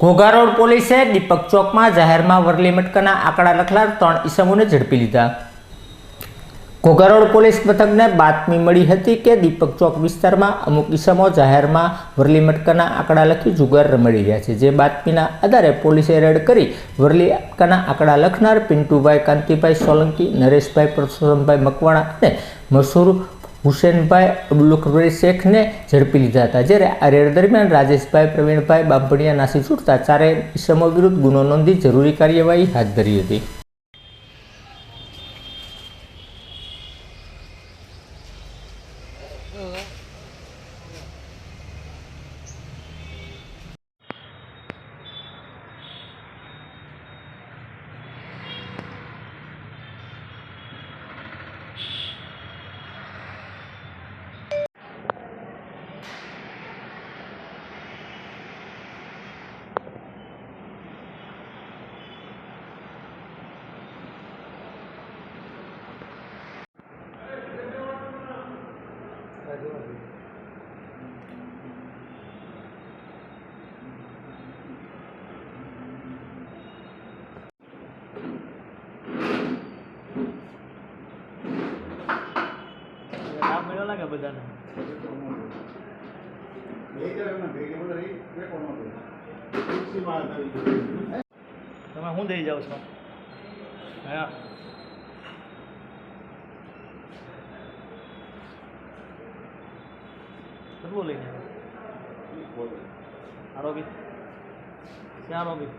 Ghogha road પોલીસે દીપક ચોકમાં જાહેરમાં વરલી મટકાના આંકડા લખનાર ત્રણ ઈસમોને ઝડપી લીધા. ઘોઘા રોડ પોલીસ મથકને બાતમી મળી હતી કે દીપક ચોક વિસ્તારમાં અમુક ઈસમો જાહેરમાં વરલી મટકાના આંકડા લખી જુગાર રમાડી રહ્યા છે. જે બાતમીના આધારે પોલીસે રેડ કરી વરલી મટકાના આંકડા લખનાર પિન્ટુભાઈ કાંતિભાઈ સોલંકી, નરેશભાઈ પરસોત્તમભાઈ મકવાણા અને મસૂર હુસેનભાઈ અબુલખભાઈ શેખને ઝડપી લીધા હતા. જ્યારે આ રેડ દરમિયાન રાજેશભાઈ, પ્રવીણભાઈ બાંભણિયા નાસી છૂટતા ચારે ઇસમો વિરુદ્ધ ગુનો નોંધી જરૂરી કાર્યવાહી હાથ ધરી હતી. લાભ લાગે બધાને તમે શું દઈ જાઓ છો? હા. શું લઈને આરોગી ક્યાં આરોગી